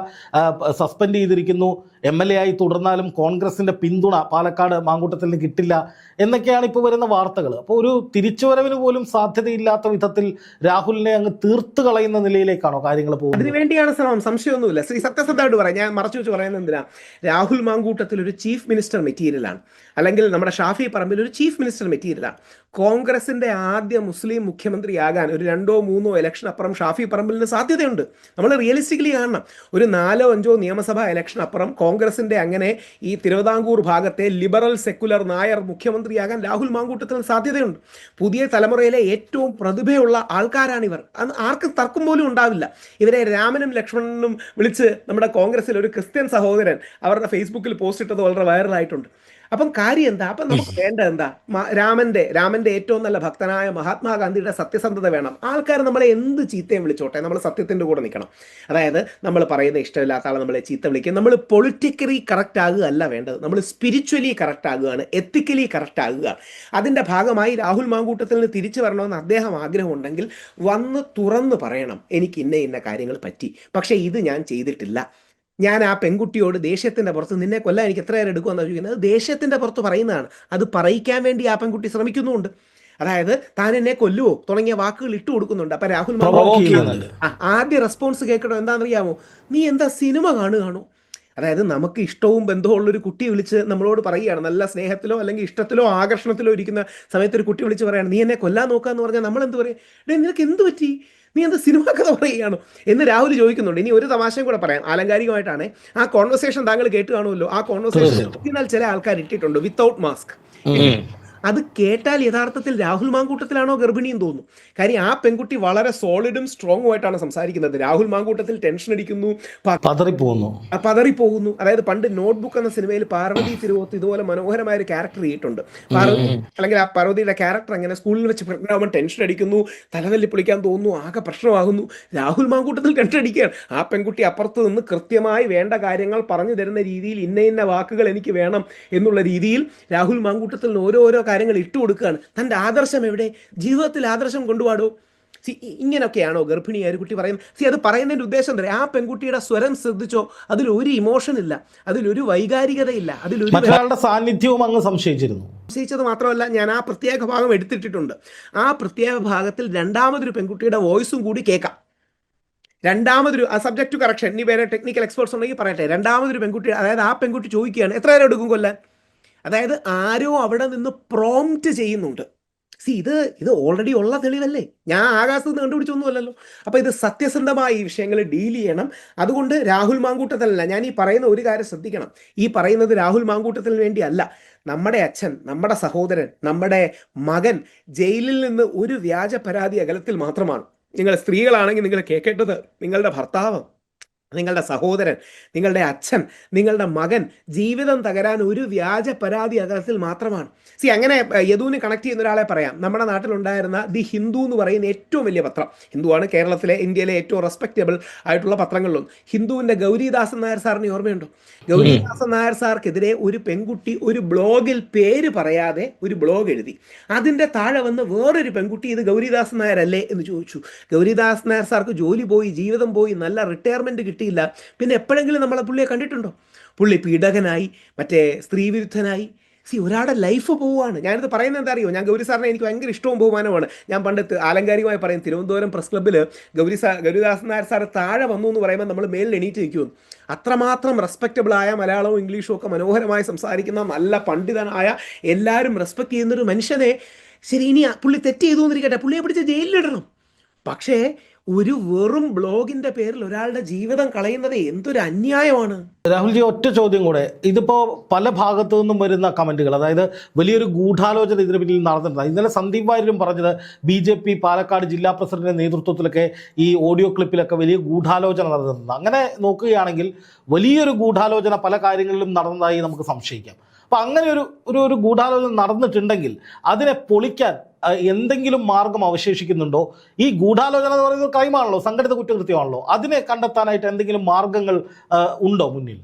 സസ്പെൻഡ് ചെയ്തിരിക്കുന്നു എം എൽ എ ആയി തുടർന്നാലും കോൺഗ്രസിന്റെ പിന്തുണ പാലക്കാട് മാങ്കൂട്ടത്തിൽ നിന്ന് കിട്ടില്ല എന്നൊക്കെയാണ് ഇപ്പോൾ വരുന്ന വാർത്തകൾ അപ്പോൾ ഒരു തിരിച്ചുവരവിന് പോലും സാധ്യതയില്ലാത്ത വിധത്തിൽ രാഹുലിനെ അങ്ങ് തീർത്ത് കളയുന്ന നിലയിലേക്കാണോ കാര്യങ്ങൾ പോകുന്നത്? അതിന് വേണ്ടിയാണ് ശ്രമം സംശയമൊന്നുമില്ല. ശ്രീ സത്യസന്ധമായിട്ട് പറയാം. ഞാൻ മറച്ചു വെച്ച് പറയുന്നത് എന്തിനാ? രാഹുൽ മാങ്കൂട്ടത്തിൽ ഒരു ചീഫ് മിനിസ്റ്റർ മെറ്റീരിയലാണ്. അല്ലെങ്കിൽ നമ്മുടെ ഷാഫി പറമ്പിൽ ഒരു ചീഫ് മിനിസ്റ്റർ മെറ്റീരിയലാണ്. കോൺഗ്രസിന്റെ ആദ്യ മുസ്ലിം മുഖ്യമന്ത്രിയാകാൻ ഒരു രണ്ടോ മൂന്നോ ഇലക്ഷൻ അപ്പുറം ഷാഫി പറമ്പിലിന് സാധ്യതയുണ്ട്. നമ്മൾ റിയലിസ്റ്റിക്കലി കാണണം. ഒരു നാലോ അഞ്ചോ നിയമസഭാ ഇലക്ഷൻ അപ്പുറം കോൺഗ്രസിന്റെ അങ്ങനെ ഈ തിരുവിതാംകൂർ ഭാഗത്തെ ലിബറൽ സെക്കുലർ നായർ മുഖ്യമന്ത്രിയാകാൻ രാഹുൽ മാങ്കൂട്ടത്തിന് സാധ്യതയുണ്ട്. പുതിയ തലമുറയിലെ ഏറ്റവും പ്രതിഭയുള്ള ആൾക്കാരാണിവർ. അന്ന് ആർക്കും തർക്കം പോലും ഉണ്ടാവില്ല. ഇവരെ രാമനും ലക്ഷ്മണനും വിളിച്ച് നമ്മുടെ കോൺഗ്രസിൽ ഒരു ക്രിസ്ത്യൻ സഹോദരൻ അവരുടെ ഫേസ്ബുക്കിൽ പോസ്റ്റ് ഇട്ടത് വളരെ വൈറലായിട്ടുണ്ട് അപ്പം കാര്യം എന്താ? അപ്പം നമുക്ക് വേണ്ട എന്താ? രാമന്റെ രാമന്റെ ഏറ്റവും നല്ല ഭക്തനായ മഹാത്മാഗാന്ധിയുടെ സത്യസന്ധത വേണം. ആൾക്കാർ നമ്മളെ എന്ത് ചീത്തയും വിളിച്ചോട്ടെ? നമ്മൾ സത്യത്തിന്റെ കൂടെ നിൽക്കണം. അതായത് നമ്മൾ പറയുന്ന ഇഷ്ടമില്ലാത്ത ആളെ നമ്മളെ ചീത്ത വിളിക്കും. നമ്മൾ പൊളിറ്റിക്കലി കറക്റ്റ് ആകുക അല്ല വേണ്ടത്. നമ്മൾ സ്പിരിച്വലി കറക്റ്റ് ആകുകയാണ്. എത്തിക്കലി കറക്റ്റ് ആകുക. അതിന്റെ ഭാഗമായി രാഹുൽ മാങ്കൂട്ടത്തിൽ നിന്ന് തിരിച്ചു വരണമെന്ന് അദ്ദേഹം ആഗ്രഹമുണ്ടെങ്കിൽ വന്ന് തുറന്ന് പറയണം. എനിക്ക് ഇന്ന ഇന്ന കാര്യങ്ങൾ പറ്റി. പക്ഷേ ഇത് ഞാൻ ചെയ്തിട്ടില്ല. ഞാൻ ആ പെൺകുട്ടിയോട് ദേഷ്യത്തിന്റെ പുറത്ത് നിന്നെ കൊല്ലാൻ എനിക്ക് എത്ര നേരം എടുക്കുമെന്ന് ചോദിക്കുന്നത്? അത് ദേഷ്യത്തിന്റെ പുറത്ത് പറയുന്നതാണ്. അത് പറയിക്കാൻ വേണ്ടി ആ പെൺകുട്ടി ശ്രമിക്കുന്നുമുണ്ട്. അതായത് താൻ എന്നെ കൊല്ലുവോ? തുടങ്ങിയ വാക്കുകൾ ഇട്ടു കൊടുക്കുന്നുണ്ട്. അപ്പൊ രാഹുൽ ആദ്യ റെസ്പോൺസ് കേൾക്കണോ? എന്താണെന്നറിയാമോ? നീ എന്താ സിനിമ കാണുകയാണോ? അതായത് നമുക്ക് ഇഷ്ടവും ബന്ധവും ഉള്ള ഒരു കുട്ടിയെ വിളിച്ച് നമ്മളോട് പറയുകയാണ്. നല്ല സ്നേഹത്തിലോ അല്ലെങ്കിൽ ഇഷ്ടത്തിലോ ആകർഷണത്തിലോ ഇരിക്കുന്ന സമയത്ത് ഒരു കുട്ടി വിളിച്ച് പറയുകയാണ് നീ എന്നെ കൊല്ലാൻ നോക്കാന്ന് പറഞ്ഞാൽ നമ്മൾ എന്ത് പറയും നിനക്ക് എന്ത് പറ്റി? നീ എന്താ സിനിമ കഥ പറയുകയാണോ? എന്ന് രാഹുൽ ചോദിക്കുന്നുണ്ട്. ഇനി ഒരു തമാശയും കൂടെ പറയാം. ആലങ്കാരികമായിട്ടാണ് ആ കോൺവെർസേഷൻ താങ്കൾ കേട്ട് കാണുമല്ലോ. ആ കോൺവെർസേഷൻ ചില ആൾക്കാർ ഇട്ടിട്ടുണ്ട് വിത്തൗട്ട് മാസ്ക് അത് കേട്ടാൽ യഥാർത്ഥത്തിൽ രാഹുൽ മാങ്കൂട്ടത്തിലാണോ ഗർഭിണിയും തോന്നുന്നു കാര്യം ആ പെൺകുട്ടി വളരെ സോളിഡും സ്ട്രോങ്ങും ആയിട്ടാണ് സംസാരിക്കുന്നത്. രാഹുൽ മാങ്കൂട്ടത്തിൽ ടെൻഷൻ അടിക്കുന്നു പതറിപ്പോകുന്നു. പതറിപ്പോകുന്നു. അതായത് പണ്ട് നോട്ട്ബുക്ക് എന്ന സിനിമയിൽ പാർവതി തിരുവോത്ത് ഇതുപോലെ മനോഹരമായ ഒരു ക്യാരക്ടർ ചെയ്തിട്ടുണ്ട്. പാർവതി അല്ലെങ്കിൽ ആ പാർവതിയുടെ ക്യാരക്ടർ അങ്ങനെ സ്കൂളിൽ വെച്ച് pregnant ആകുമ്പോൾ ടെൻഷൻ അടിക്കുന്നു തലതല്ലി പൊളിക്കാൻ തോന്നുന്നു ആകെ പ്രശ്നമാകുന്നു. രാഹുൽ മാങ്കൂട്ടത്തിൽ ടെൻഷൻ അടിക്കുകയാണ്. ആ പെൺകുട്ടി അപ്പുറത്ത് നിന്ന് കൃത്യമായി വേണ്ട കാര്യങ്ങൾ പറഞ്ഞു തരുന്ന രീതിയിൽ ഇന്ന ഇന്ന വാക്കുകൾ എനിക്ക് വേണം എന്നുള്ള രീതിയിൽ രാഹുൽ മാങ്കൂട്ടത്തിൽ ഓരോ ഓരോ കാര്യങ്ങൾ ഇട്ടു കൊടുക്കുകയാണ്. തന്റെ ആദർശം എവിടെ? ജീവിതത്തിൽ ആദർശം കൊണ്ടുപാടോ സി ഇങ്ങനെയൊക്കെയാണോ ഗർഭിണിയായ ഒരു കുട്ടി പറയുന്നത്? സി അത് പറയുന്നതിന്റെ ഉദ്ദേശം എന്താ? ആ പെൺകുട്ടിയുടെ സ്വരം ശ്രദ്ധിച്ചോ? അതിലൊരു ഇമോഷൻ ഇല്ല. അതിലൊരു വൈകാരികതയില്ല. അതിലൊരു മറ്റൊരാളുടെ സാന്നിധ്യവും അങ്ങ് സംശയിച്ചിരുന്നു. സംശയിച്ചത് മാത്രമല്ല ഞാൻ ആ പ്രത്യേക ഭാഗം എടുത്തിട്ടിട്ടുണ്ട്. ആ പ്രത്യേക ഭാഗത്തിൽ രണ്ടാമതൊരു പെൺകുട്ടിയുടെ വോയിസും കൂടി കേൾക്കാം. രണ്ടാമതൊരു ആ സബ്ജക്ട് കറക്ഷൻ ഇനി വേറെ ടെക്നിക്കൽ എക്സ്പേർട്സ് ഉണ്ടെങ്കിൽ പറയട്ടെ. രണ്ടാമതൊരു പെൺകുട്ടി അതായത് ആ പെൺകുട്ടി ചോദിക്കുകയാണ് എത്ര നേരം എടുക്കും കൊല്ലാൻ? അതായത് ആരോ അവിടെ നിന്ന് പ്രോംപ്റ്റ് ചെയ്യുന്നുണ്ട്. സി ഇത് ഇത് ഓൾറെഡി ഉള്ള തെളിവല്ലേ? ഞാൻ ആകാശത്ത് നിന്ന് കണ്ടുപിടിച്ചൊന്നുമല്ലല്ലോ. അപ്പോൾ ഇത് സത്യസന്ധമായി ഈ വിഷയങ്ങൾ ഡീൽ ചെയ്യണം. അതുകൊണ്ട് രാഹുൽ മാങ്കൂട്ടത്തിലല്ല ഞാൻ ഈ പറയുന്ന ഒരു കാര്യം ശ്രദ്ധിക്കണം. ഈ പറയുന്നത് രാഹുൽ മാങ്കൂട്ടത്തിന് വേണ്ടിയല്ല. നമ്മുടെ അച്ഛൻ നമ്മുടെ സഹോദരൻ നമ്മുടെ മകൻ ജയിലിൽ നിന്ന് ഒരു വ്യാജ പരാതി അകലത്തിൽ മാത്രമാണ്. നിങ്ങൾ സ്ത്രീകളാണെങ്കിൽ നിങ്ങൾ കേൾക്കേണ്ടത് നിങ്ങളുടെ ഭർത്താവ് നിങ്ങളുടെ സഹോദരൻ നിങ്ങളുടെ അച്ഛൻ നിങ്ങളുടെ മകൻ ജീവിതം തകരാൻ ഒരു വ്യാജ പരാതി അകലത്തിൽ മാത്രമാണ്. സി അങ്ങനെ യദുവിന് കണക്ട് ചെയ്യുന്ന ഒരാളെ പറയാം. നമ്മുടെ നാട്ടിലുണ്ടായിരുന്ന ദി ഹിന്ദു എന്ന് പറയുന്ന ഏറ്റവും വലിയ പത്രം. ഹിന്ദുവാണ് കേരളത്തിലെ ഇന്ത്യയിലെ ഏറ്റവും റെസ്പെക്റ്റബിൾ ആയിട്ടുള്ള പത്രങ്ങളിലൊന്നും. ഹിന്ദുവിന്റെ ഗൗരിദാസൻ നായർ സാറിന് ഓർമ്മയുണ്ടോ? ഗൗരിദാസൻ നായർ സാർക്കെതിരെ ഒരു പെൺകുട്ടി ഒരു ബ്ലോഗിൽ പേര് പറയാതെ ഒരു ബ്ലോഗ് എഴുതി. അതിന്റെ താഴെ വന്ന് വേറൊരു പെൺകുട്ടി ഇത് ഗൗരിദാസൻ നായർ അല്ലേ എന്ന് ചോദിച്ചു. ഗൗരിദാസ് നായർ സാർക്ക് ജോലി പോയി ജീവിതം പോയി നല്ല റിട്ടയർമെന്റ് കിട്ടിയില്ല പിന്നെ എപ്പോഴെങ്കിലും നമ്മളെ പുള്ളിയെ കണ്ടിട്ടുണ്ടോ? പുള്ളി പീഡകനായി മറ്റേ സ്ത്രീവിരുദ്ധനായി സി ഒരാളുടെ ലൈഫ് പോവുകയാണ്. ഞാനിത് പറയുന്നത് എന്താ അറിയോ ഞാൻ ഗൗരി സാറിനെ എനിക്ക് ഭയങ്കര ഇഷ്ടവും ബഹുമാനമാണ് ഞാൻ പണ്ട് ആലങ്കാരികമായി പറയും തിരുവനന്തപുരം പ്രസ് ക്ലബ്ബിൽ ഗൗരി സാർ ഗൗരിദാസ് നായർ സാർ താഴെ വന്നു എന്ന് പറയുമ്പോൾ നമ്മൾ മേലിൽ എണീറ്റ് നിൽക്കുമെന്ന് അത്രമാത്രം റെസ്പെക്റ്റബിൾ ആയ മലയാളവും ഇംഗ്ലീഷും ഒക്കെ മനോഹരമായി സംസാരിക്കുന്ന നല്ല പണ്ഡിതനായ എല്ലാവരും റെസ്പെക്ട് ചെയ്യുന്നൊരു മനുഷ്യനെ ശരി ഇനി പുള്ളി തെറ്റ് ചെയ്തു എന്നിരിക്കട്ടെ. പുള്ളിയെ പിടിച്ച് ജയിലിലിടണം. പക്ഷേ ഒരു വെറും ബ്ലോഗിന്റെ പേരിൽ ഒരാളുടെ ജീവിതം കളയുന്നത് എന്തൊരു അന്യായമാണ്? രാഹുൽജി ഒറ്റ ചോദ്യം കൂടെ. ഇതിപ്പോ പല ഭാഗത്തു നിന്നും വരുന്ന കമന്റുകൾ അതായത് വലിയൊരു ഗൂഢാലോചന ഇതിന് പിന്നിൽ നടന്നിട്ടുണ്ട്. ഇന്നലെ സന്ദീപ് വാര്യരും പറഞ്ഞത് ബി ജെ പി പാലക്കാട് ജില്ലാ പ്രസിഡന്റിന്റെ നേതൃത്വത്തിലൊക്കെ ഈ ഓഡിയോ ക്ലിപ്പിലൊക്കെ വലിയ ഗൂഢാലോചന നടന്നിട്ടുണ്ട്. അങ്ങനെ നോക്കുകയാണെങ്കിൽ വലിയൊരു ഗൂഢാലോചന പല കാര്യങ്ങളിലും നടന്നതായി നമുക്ക് സംശയിക്കാം. അപ്പൊ അങ്ങനെ ഒരു ഒരു ഒരു ഗൂഢാലോചന നടന്നിട്ടുണ്ടെങ്കിൽ അതിനെ പൊളിക്കാൻ എന്തെങ്കിലും മാർഗം അവശേഷിക്കുന്നുണ്ടോ? ഈ ഗൂഢാലോചന എന്ന് പറയുന്നത് ക്രൈമാണല്ലോ സംഘടിത കുറ്റകൃത്യമാണല്ലോ. അതിനെ കണ്ടെത്താനായിട്ട് എന്തെങ്കിലും മാർഗങ്ങൾ ഉണ്ടോ മുന്നിൽ?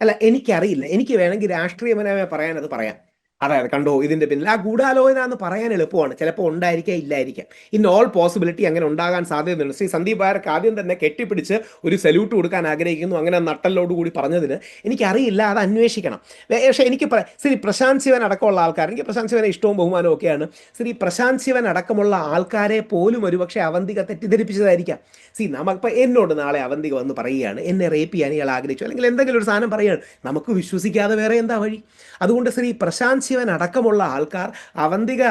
അല്ല എനിക്കറിയില്ല. എനിക്ക് വേണമെങ്കിൽ രാഷ്ട്രീയപരമായി പറയാൻ അത് പറയാം. അതായത് കണ്ടോ ഇതിന്റെ പിന്നിൽ ആ ഗൂഢാലോചന എന്ന് പറയാൻ എളുപ്പമാണ്. ചിലപ്പോൾ ഉണ്ടായിരിക്കാം ഇല്ലായിരിക്കാം. ഇൻ ഓൾ പോസിബിലിറ്റി അങ്ങനെ ഉണ്ടാകാൻ സാധ്യതയുണ്ട്. ശ്രീ സന്ദീപ് വായർക്ക് ആദ്യം തന്നെ കെട്ടിപ്പിടിച്ച് ഒരു സല്യൂട്ട് കൊടുക്കാൻ ആഗ്രഹിക്കുന്നു. അങ്ങനെ നട്ടലോട് കൂടി പറഞ്ഞതിന് എനിക്കറിയില്ല അത് അന്വേഷിക്കണം. പക്ഷേ എനിക്ക് ശ്രീ പ്രശാന്ത് ശിവൻ അടക്കമുള്ള ആൾക്കാർ എനിക്ക് പ്രശാന്ത് ശിവനെ ഇഷ്ടവും ബഹുമാനവും ഒക്കെയാണ്. ശ്രീ പ്രശാന്ത് ശിവൻ അടക്കമുള്ള ആൾക്കാരെ പോലും ഒരുപക്ഷെ അവന്തിക തെറ്റിദ്ധരിപ്പിച്ചതായിരിക്കാം. സി നമുക്കിപ്പോൾ എന്നോട് നാളെ അവന്തിക വന്ന് പറയുകയാണ് എന്നെ റേപ്പ് ചെയ്യാൻ ഇയാൾ ആഗ്രഹിച്ചു. അല്ലെങ്കിൽ എന്തെങ്കിലും ഒരു സാധനം പറയുകയാണ്. നമുക്ക് വിശ്വസിക്കാതെ വേറെ എന്താ വഴി? അതുകൊണ്ട് ശ്രീ പ്രശാന്ത് ശിവൻ അടക്കമുള്ള ആൾക്കാർ അവന്തിക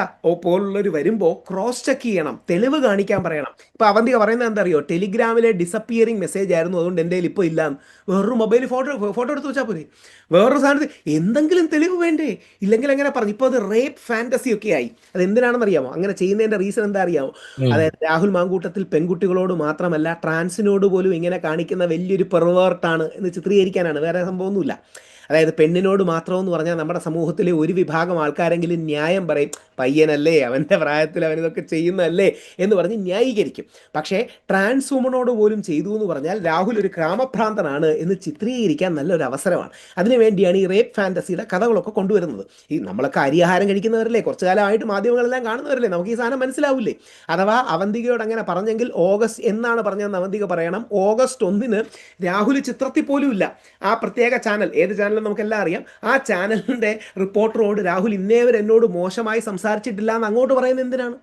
പോലുള്ളവർ വരുമ്പോൾ ക്രോസ് ചെക്ക് ചെയ്യണം. തെളിവ് കാണിക്കാൻ പറയണം. ഇപ്പൊ അവന്തിക പറയുന്നത് എന്താ അറിയോ ടെലിഗ്രാമിലെ ഡിസപ്പിയറിംഗ് മെസ്സേജ് ആയിരുന്നു. അതുകൊണ്ട് എന്റെ കയ്യിൽ ഇപ്പോൾ ഇല്ല വേറൊരു മൊബൈൽ ഫോട്ടോ ഫോട്ടോ എടുത്ത് വെച്ചാൽ പോരെ. വേറൊരു സാധനത്തിൽ എന്തെങ്കിലും തെളിവ് വേണ്ടേ? ഇല്ലെങ്കിൽ അങ്ങനെ പറഞ്ഞു? ഇപ്പോൾ അത് റേപ്പ് ഫാന്റസി ഒക്കെ ആയി. അത് എന്തിനാണെന്ന് അറിയാമോ അങ്ങനെ ചെയ്യുന്നതിന്റെ റീസൺ എന്താ അറിയാമോ? അതായത് രാഹുൽ മാങ്കൂട്ടത്തിൽ പെൺകുട്ടികളോട് മാത്രമല്ല ട്രാൻസിനോട് പോലും ഇങ്ങനെ കാണിക്കുന്ന വലിയൊരു പെർവേർട്ടാണ് എന്ന് ചിത്രീകരിക്കാനാണ്. വേറെ സംഭവമൊന്നുമില്ല. അതായത് പെണ്ണിനോട് മാത്രമെന്ന് പറഞ്ഞാൽ നമ്മുടെ സമൂഹത്തിലെ ഒരു വിഭാഗം ആൾക്കാരെങ്കിലും ന്യായം പറയും പയ്യനല്ലേ അവന്റെ പ്രായത്തിൽ അവനിതൊക്കെ ചെയ്യുന്നല്ലേ എന്ന് പറഞ്ഞ് ന്യായീകരിക്കും. പക്ഷേ ട്രാൻസ് വുമണോട് പോലും ചെയ്തു എന്ന് പറഞ്ഞാൽ രാഹുൽ ഒരു ഗ്രാമഭ്രാന്തനാണ് എന്ന് ചിത്രീകരിക്കാൻ നല്ലൊരു അവസരമാണ്. അതിനുവേണ്ടിയാണ് ഈ റേപ്പ് ഫാന്റസിയുടെ കഥകളൊക്കെ കൊണ്ടുവരുന്നത്. ഈ നമ്മളൊക്കെ അരിയാഹാരം കഴിക്കുന്നവരല്ലേ കുറച്ചു കാലമായിട്ട് മാധ്യമങ്ങളെല്ലാം കാണുന്നവരല്ലേ നമുക്ക് ഈ സാധനം മനസ്സിലാവില്ലേ? അഥവാ അവന്തികയോട് അങ്ങനെ പറഞ്ഞെങ്കിൽ ഓഗസ്റ്റ് എന്നാണ് പറഞ്ഞതെന്ന് അവന്തിക പറയണം ഓഗസ്റ്റ് ഒന്നിന് രാഹുൽ ചിത്രത്തിൽ പോലും ഇല്ല. ആ പ്രത്യേക ചാനൽ ഏത് ചാനലും നമുക്കെല്ലാം അറിയാം. ആ ചാനലിന്റെ റിപ്പോർട്ടറോട് രാഹുൽ ഇന്നേവർ എന്നോട് മോശമായി സംസാരിച്ചിട്ടില്ല എന്ന് അങ്ങോട്ട് പറയുന്നത് എന്തിനാണ്?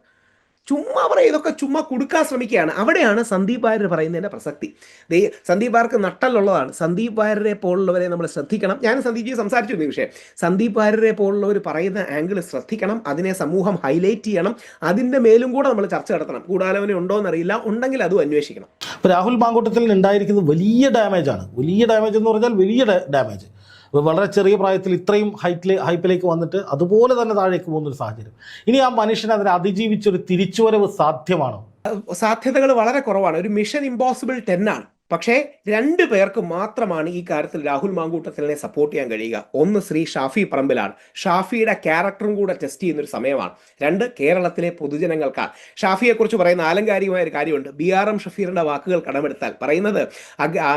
ചുമ്മാ പറയും ഇതൊക്കെ ചുമ്മാ കൊടുക്കാൻ ശ്രമിക്കുകയാണ്. അവിടെയാണ് സന്ദീപ് വാര്യർ പറയുന്നതിന്റെ പ്രസക്തി. ദേ സന്ദീപ് വാര്യർക്ക് നട്ടലുള്ളതാണ്. സന്ദീപ് വാര്യരെ പോലുള്ളവരെ നമ്മൾ ശ്രദ്ധിക്കണം. ഞാൻ സന്ദീപ് ജി സംസാരിച്ചു ഈ വിഷയം. സന്ദീപ് വാര്യരെ പോലുള്ളവർ പറയുന്ന ആംഗിൾ ശ്രദ്ധിക്കണം. അതിനെ സമൂഹം ഹൈലൈറ്റ് ചെയ്യണം. അതിന്റെ മേലും കൂടെ നമ്മൾ ചർച്ച നടത്തണം. കൂടാലോചന ഉണ്ടോ എന്നറിയില്ല ഉണ്ടെങ്കിൽ അതും അന്വേഷിക്കണം. അപ്പോൾ രാഹുൽ മാങ്കൂട്ടത്തിൽ ഉണ്ടായിരിക്കുന്നത് വലിയ ഡാമേജാണ്. വലിയ ഡാമേജ് എന്ന് പറഞ്ഞാൽ വലിയ ഡാമേജ്. വളരെ ചെറിയ പ്രായത്തിൽ ഇത്രയും ഹൈറ്റിൽ ഹൈപ്പിലേക്ക് വന്നിട്ട് അതുപോലെ തന്നെ താഴേക്ക് പോകുന്ന ഒരു സാഹചര്യം. ഇനി ആ മനുഷ്യൻ അതിനെ അതിജീവിച്ചൊരു തിരിച്ചുവരവ് സാധ്യമാണോ? സാധ്യതകൾ വളരെ കുറവാണ്. ഒരു മിഷൻ ഇമ്പോസിബിൾ ടെൻ ആണ്. പക്ഷേ രണ്ടു പേർക്ക് മാത്രമാണ് ഈ കാര്യത്തിൽ രാഹുൽ മാങ്കൂട്ടത്തിലിനെ സപ്പോർട്ട് ചെയ്യാൻ കഴിയുക. ഒന്ന് ശ്രീ ഷാഫി പറമ്പിലാണ്. ഷാഫിയുടെ ക്യാരക്ടറും കൂടെ ടെസ്റ്റ് ചെയ്യുന്ന ഒരു സമയമാണ്. രണ്ട് കേരളത്തിലെ പൊതുജനങ്ങൾക്കാണ്. ഷാഫിയെക്കുറിച്ച് പറയുന്ന ആലങ്കാരികമായ ഒരു കാര്യമുണ്ട്. ബി ആർ എം ഷഫീറിന്റെ വാക്കുകൾ കടമെടുത്താൽ പറയുന്നത്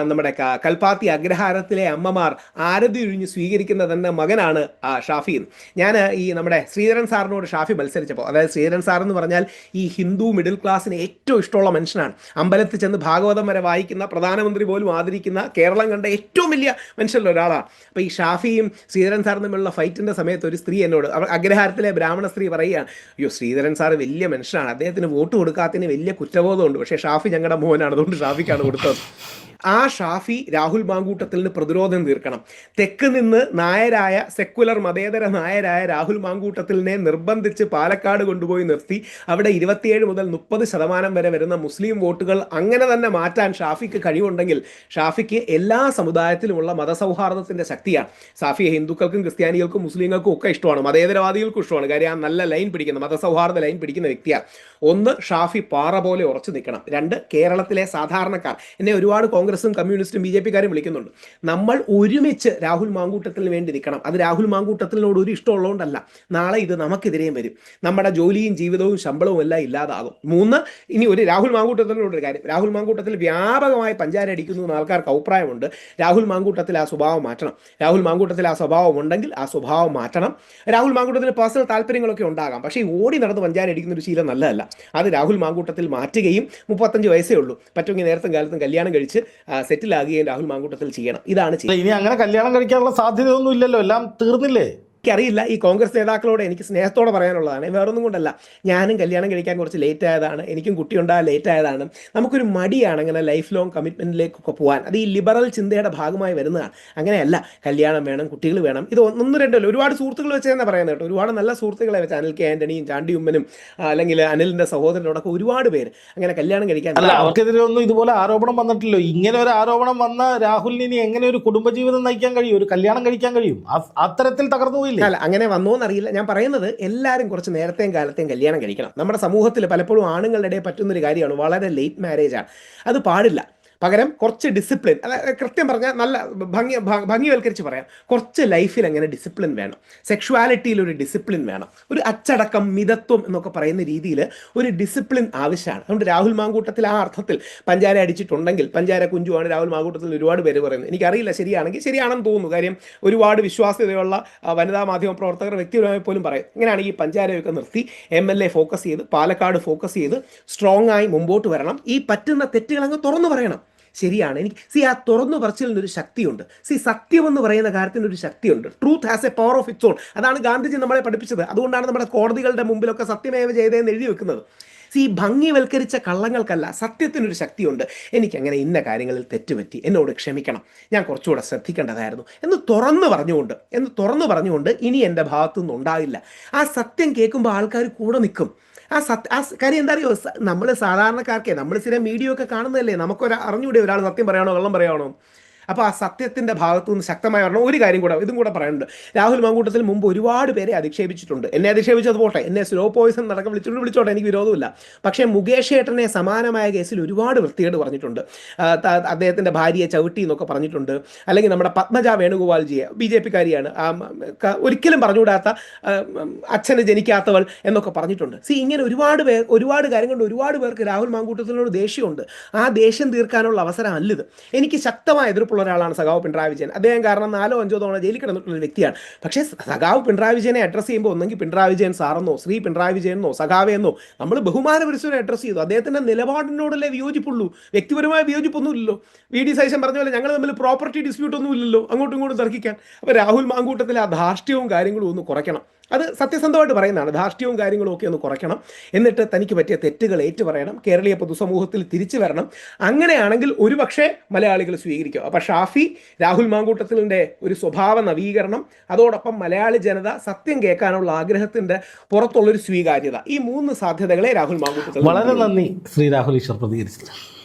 നമ്മുടെ കൽപ്പാത്തി അഗ്രഹാരത്തിലെ അമ്മമാർ ആരതി ഒഴിഞ്ഞ് സ്വീകരിക്കുന്ന തന്നെ മകനാണ് ഷാഫി ഞാൻ ഈ നമ്മുടെ ശ്രീധരൻ സാറിനോട് ഷാഫി മത്സരിച്ചപ്പോൾ അതായത് ശ്രീധരൻ സാർ എന്ന് പറഞ്ഞാൽ ഈ ഹിന്ദു മിഡിൽ ക്ലാസ്സിന് ഏറ്റവും ഇഷ്ടമുള്ള മനുഷ്യനാണ്. അമ്പലത്തിൽ ചെന്ന് ഭാഗവതം വരെ വായിക്കുന്ന പ്രധാനമന്ത്രി പോലും ആദരിക്കുന്ന കേരളം കണ്ട ഏറ്റവും വലിയ മനുഷ്യരിൽ ഒരാളാണ്. അപ്പോൾ ഈ ഷാഫിയും ശ്രീധരൻ സാറും തമ്മിലുള്ള ഫൈറ്റിന്റെ സമയത്ത് ഒരു സ്ത്രീ എന്നോട് അഗ്രഹാരത്തിലെ ബ്രാഹ്മണ സ്ത്രീ പറയുകയാണ് അയ്യോ ശ്രീധരൻ സാർ വലിയ മനുഷ്യനാണ്. അദ്ദേഹത്തിന് വോട്ട് കൊടുക്കാത്തതിന് വലിയ കുറ്റബോധമുണ്ട്. പക്ഷേ ഷാഫി ഞങ്ങളുടെ മോഹനാണ് അതുകൊണ്ട് ഷാഫിക്കാണ് കൊടുത്തത്. ആ ഷാഫി രാഹുൽ മാങ്കൂട്ടത്തിന് പ്രതിരോധം തീർക്കണം. തെക്ക് നിന്ന് നായരായ സെക്കുലർ മതേതര നായരായ രാഹുൽ മാങ്കൂട്ടത്തിലിനെ നിർബന്ധിച്ച് പാലക്കാട് കൊണ്ടുപോയി നിർത്തി. അവിടെ ഇരുപത്തിയേഴ് മുതൽ മുപ്പത് ശതമാനം വരെ വരുന്ന മുസ്ലിം വോട്ടുകൾ അങ്ങനെ തന്നെ മാറ്റാൻ ഷാഫിക്ക് കഴിവുണ്ടെങ്കിൽ ഷാഫിക്ക് എല്ലാ സമുദായത്തിലുമുള്ള മതസൗഹാർദ്ദത്തിന്റെ ശക്തിയാണ്. ഷാഫിയെ ഹിന്ദുക്കൾക്കും ക്രിസ്ത്യാനികൾക്കും മുസ്ലിങ്ങൾക്കും ഒക്കെ ഇഷ്ടമാണ്. മതേതരവാദികൾക്കും ഇഷ്ടമാണ്. കാര്യം ആ നല്ല ലൈൻ പിടിക്കുന്ന മതസൗഹാർദ്ദ ലൈൻ പിടിക്കുന്ന വ്യക്തിയാണ്. ഒന്ന് ഷാഫി പാറ പോലെ ഉറച്ചു നിൽക്കണം. രണ്ട് കേരളത്തിലെ സാധാരണക്കാർ. എന്നെ ഒരുപാട് കോൺഗ്രസും കമ്മ്യൂണിസ്റ്റും ബി ജെ പിക്കാരും വിളിക്കുന്നുണ്ട്. നമ്മൾ ഒരുമിച്ച് രാഹുൽ മാങ്കൂട്ടത്തിന് വേണ്ടി നിൽക്കണം. അത് രാഹുൽ മാങ്കൂട്ടത്തിനോട് ഒരു ഇഷ്ടമുള്ളതുകൊണ്ടല്ല. നാളെ ഇത് നമുക്കെതിരെയും വരും. നമ്മുടെ ജോലിയും ജീവിതവും ശമ്പളവും എല്ലാം ഇല്ലാതാകും. മൂന്ന് ഇനി ഒരു രാഹുൽ മാങ്കൂട്ടത്തിനോട് ഒരു കാര്യം. രാഹുൽ മാങ്കൂട്ടത്തിൽ വ്യാപകമായി പഞ്ചാര അടിക്കുന്നു എന്ന ആൾക്കാർക്ക് അഭിപ്രായമുണ്ട്. രാഹുൽ മാങ്കൂട്ടത്തിൽ ആ സ്വഭാവം മാറ്റണം. രാഹുൽ മാങ്കൂട്ടത്തിൽ ആ സ്വഭാവം ഉണ്ടെങ്കിൽ ആ സ്വഭാവം മാറ്റണം. രാഹുൽ മാങ്കൂട്ടത്തിന് പേഴ്സണൽ താല്പര്യങ്ങളൊക്കെ ഉണ്ടാകാം. പക്ഷേ ഓടി നടന്ന് പഞ്ചാര അടിക്കുന്ന ഒരു ശീലം നല്ലതല്ല. അത് രാഹുൽ മാങ്കൂട്ടത്തിൽ മാറ്റുകയും മുപ്പത്തഞ്ച് വയസ്സേ ഉള്ളൂ. പറ്റുമെങ്കിൽ നേരത്തെ കാലത്തും കല്യാണം കഴിച്ച് സെറ്റിലാകുകയും രാഹുൽ മാങ്കൂട്ടത്തിൽ ചെയ്യണം. ഇതാണ് ഇനി അങ്ങനെ കല്യാണം കഴിക്കാനുള്ള സാധ്യതയൊന്നും ഇല്ലല്ലോ. എല്ലാം തീർന്നില്ലേ? എനിക്കറിയില്ല ഈ കോൺഗ്രസ് നേതാക്കളോട് എനിക്ക് സ്നേഹത്തോടെ പറയാനുള്ളതാണ്. വേറൊന്നും കൊണ്ടല്ല. ഞാനും കല്യാണം കഴിക്കാൻ കുറച്ച് ലേറ്റ് ആയതാണ്. എനിക്കും കുട്ടിയുണ്ടാകാൻ ലേറ്റ് ആയതാണ്. നമുക്കൊരു മടിയാണ് അങ്ങനെ ലൈഫ് ലോങ് കമ്മിറ്റ്മെന്റിലേക്കൊക്കെ പോകാൻ അത് ഈ ലിബറൽ ചിന്തയുടെ ഭാഗമായി വരുന്നതാണ്. അങ്ങനെയല്ല. കല്യാണം വേണം കുട്ടികൾ വേണം. ഇത് ഒന്നും രണ്ടല്ല. ഒരുപാട് സുഹൃത്തുക്കൾ വെച്ച് തന്നെ പറയുന്നത് കേട്ടോ. ഒരുപാട് നല്ല സുഹൃത്തുക്കളെ വെച്ച് അനിൽ കെ ആന്റണിയും ചാണ്ടി ഉമ്മനും അല്ലെങ്കിൽ അനിലിന്റെ സഹോദരനോടൊക്കെ ഒരുപാട് പേര് അങ്ങനെ കല്യാണം കഴിക്കാൻ അല്ല അവർക്കെതിരെ ഒന്നും ഇതുപോലെ ആരോപണം വന്നിട്ടില്ലോ. ഇങ്ങനെ ഒരു ആരോപണം വന്ന രാഹുലിന് ഇനി എങ്ങനെ ഒരു കുടുംബജീവിതം നയിക്കാൻ കഴിയും? ഒരു കല്യാണം കഴിക്കാൻ കഴിയും? അത്തരത്തിൽ തകർന്നു പോയില്ലേ? അല്ല അങ്ങനെ വന്നോന്നറിയില്ല. ഞാൻ പറയുന്നത് എല്ലാവരും കുറച്ച് നേരത്തെയും കാലത്തെയും കല്യാണം കഴിക്കണം. നമ്മുടെ സമൂഹത്തിൽ പലപ്പോഴും ആണുങ്ങളുടെ ഇടയിൽ പറ്റുന്നൊരു കാര്യമാണ് വളരെ ലേറ്റ് മാരേജാണ് അത് പാടില്ല. പകരം കുറച്ച് ഡിസിപ്ലിൻ അതായത് കൃത്യം പറഞ്ഞാൽ നല്ല ഭംഗി ഭംഗിവൽക്കരിച്ച് പറയാം. കുറച്ച് ലൈഫിൽ അങ്ങനെ ഡിസിപ്ലിൻ വേണം. സെക്ഷുവാലിറ്റിയിൽ ഒരു ഡിസിപ്ലിൻ വേണം. ഒരു അച്ചടക്കം മിതത്വം എന്നൊക്കെ പറയുന്ന രീതിയിൽ ഒരു ഡിസിപ്ലിൻ ആവശ്യമാണ്. അതുകൊണ്ട് രാഹുൽ മാങ്കൂട്ടത്തിൽ ആ അർത്ഥത്തിൽ പഞ്ചാര അടിച്ചിട്ടുണ്ടെങ്കിൽ പഞ്ചാര കുഞ്ചുവാണ് രാഹുൽ മാങ്കൂട്ടത്തിൽ ഒരുപാട് പേര് പറയുന്നത്. എനിക്കറിയില്ല ശരിയാണെങ്കിൽ ശരിയാണെന്ന് തോന്നുന്നു. കാര്യം ഒരുപാട് വിശ്വാസ്യതയുള്ള വനിതാ മാധ്യമ പ്രവർത്തകർ വ്യക്തിപരമായി പോലും പറയും. ഇങ്ങനെയാണ് ഈ പഞ്ചാരയൊക്കെ നിർത്തി എം എൽ എ ഫോക്കസ് ചെയ്ത് പാലക്കാട് ഫോക്കസ് ചെയ്ത് സ്ട്രോങ് ആയി മുമ്പോട്ട് വരണം. ഈ പറ്റുന്ന തെറ്റുകൾ അങ്ങ് തുറന്നു പറയണം. ശരിയാണ്. എനിക്ക് സി ആ തുറന്നു പറച്ചിലിനൊരു ശക്തിയുണ്ട്. സി സത്യം എന്ന് പറയുന്ന കാര്യത്തിന് ഒരു ശക്തിയുണ്ട്. Truth has a power of its own അതാണ് ഗാന്ധിജി നമ്മളെ പഠിപ്പിച്ചത്. അതുകൊണ്ടാണ് നമ്മുടെ കോടതികളുടെ മുമ്പിലൊക്കെ സത്യമേവ ചെയ്തതെന്ന് എഴുതി വെക്കുന്നത്. സി ഭംഗിവൽക്കരിച്ച കള്ളങ്ങൾക്കല്ല സത്യത്തിനൊരു ശക്തിയുണ്ട്. എനിക്കങ്ങനെ ഇന്ന കാര്യങ്ങളിൽ തെറ്റുപറ്റി എന്നോട് ക്ഷമിക്കണം. ഞാൻ കുറച്ചുകൂടെ ശ്രദ്ധിക്കേണ്ടതായിരുന്നു. എന്ന് തുറന്നു പറഞ്ഞുകൊണ്ട് എന്ന് തുറന്നു പറഞ്ഞുകൊണ്ട് ഇനി എന്റെ ഭാഗത്തുനിന്ന് ഉണ്ടാകില്ല ആ സത്യം കേൾക്കുമ്പോൾ ആൾക്കാർ കൂടെ നിൽക്കും. ആ സത്യ ആ കാര്യം എന്താ അറിയോ? നമ്മൾ സാധാരണക്കാർക്കേ നമ്മൾ സ്ഥിരം മീഡിയ ഒക്കെ കാണുന്നതല്ലേ? നമുക്കൊരു അറിഞ്ഞൂടെ ഒരാൾ സത്യം പറയാണോ വെള്ളം പറയാണോ? അപ്പോൾ ആ സത്യത്തിന്റെ ഭാഗത്തു നിന്ന് ശക്തമായി പറഞ്ഞു ഒരു കാര്യം കൂടെ ഇതും കൂടെ പറയുന്നുണ്ട് രാഹുൽ മാങ്കൂട്ടത്തിൽ മുമ്പ് ഒരുപാട് പേരെ അധിക്ഷേപിച്ചിട്ടുണ്ട്. എന്നെ അധിക്ഷേപിച്ചത് പോട്ടെ. എന്നെ സ്ലോ പോയിസൺ നടക്കം വിളിച്ചിട്ടുണ്ട്. വിളിച്ചോട്ടെ എനിക്ക് വിരോധമില്ല. പക്ഷേ മുകേഷ് ഏട്ടനെ സമാനമായ കേസിൽ ഒരുപാട് വൃത്തികേട് പറഞ്ഞിട്ടുണ്ട്. അദ്ദേഹത്തിന്റെ ഭാര്യയെ ചവിട്ടി എന്നൊക്കെ പറഞ്ഞിട്ടുണ്ട്. അല്ലെങ്കിൽ നമ്മുടെ പത്മജ വേണുഗോപാൽജിയെ ബി ജെ പിക്കാരിയാണ്. ഒരിക്കലും പറഞ്ഞുകൂടാത്ത അച്ഛന് ജനിക്കാത്തവൾ എന്നൊക്കെ പറഞ്ഞിട്ടുണ്ട്. സി ഇങ്ങനെ ഒരുപാട് പേർ ഒരുപാട് കാര്യം കൊണ്ട് ഒരുപാട് പേർക്ക് രാഹുൽ മാങ്കൂട്ടത്തിനോട് ദേഷ്യമുണ്ട്. ആ ദേഷ്യം തീർക്കാനുള്ള അവസരം അല്ലിത് എനിക്ക് ശക്തമായ എതിർപ്പുള്ള ഒരാളാണ് സഖാവ് പിണറായി വിജയൻ. അദ്ദേഹം കാരണം നാലോ അഞ്ചോ തവണ ജയിലിൽ കിടന്നിട്ടുള്ള ഒരു വ്യക്തിയാണ്. പക്ഷേ സഖാവ് പിണറായി വിജയനെ അഡ്രസ്സ് ചെയ്യുമ്പോൾ ഒന്നെങ്കിൽ പിണറായി വിജയൻ സാറെന്നോ ശ്രീ പിണറായി വിജയനെന്നോ സഖാവെന്നോ നമ്മൾ ബഹുമാനപരിശോധന അഡ്രസ്സ് ചെയ്തു. അദ്ദേഹത്തിന്റെ നിലപാടിനോടല്ലേ വിയോജിപ്പുള്ളൂ? വ്യക്തിപരമായ വിയോജിപ്പൊന്നുമില്ലല്ലോ. വി ഡി സൈശൻ പറഞ്ഞ പോലെ ഞങ്ങൾ തമ്മിൽ പ്രോപ്പർട്ടി ഡിസ്പ്യൂട്ട് ഒന്നും ഇല്ലല്ലോ അങ്ങോട്ടും ഇങ്ങോട്ടും തർക്കിക്കാൻ. അപ്പോൾ രാഹുൽ മാങ്കൂട്ടത്തിൽ ആ ധാർഷ്ട്യവും കാര്യങ്ങളും ഒന്ന് കുറയ്ക്കണം. അത് സത്യസന്ധമായിട്ട് പറയുന്നതാണ്. ധാർഷ്ട്യവും കാര്യങ്ങളും ഒക്കെ ഒന്ന് കുറയ്ക്കണം. എന്നിട്ട് തനിക്ക് പറ്റിയ തെറ്റുകൾ ഏറ്റുപറയണം. കേരളീയ പൊതുസമൂഹത്തിൽ തിരിച്ചു വരണം. അങ്ങനെയാണെങ്കിൽ ഒരുപക്ഷെ മലയാളികൾ സ്വീകരിക്കും. അപ്പോൾ ഷാഫി രാഹുൽ മാങ്കൂട്ടത്തിലിന്റെ ഒരു സ്വഭാവ നവീകരണം അതോടൊപ്പം മലയാളി ജനത സത്യം കേൾക്കാനുള്ള ആഗ്രഹത്തിന്റെ പുറത്തുള്ളൊരു സ്വീകാര്യത. ഈ മൂന്ന് സാധ്യതകളെ രാഹുൽ മാങ്കൂട്ടത്തിൽ വളരെ നന്ദി ശ്രീ രാഹുൽ ഈശ്വർ പ്രതികരിച്ചത്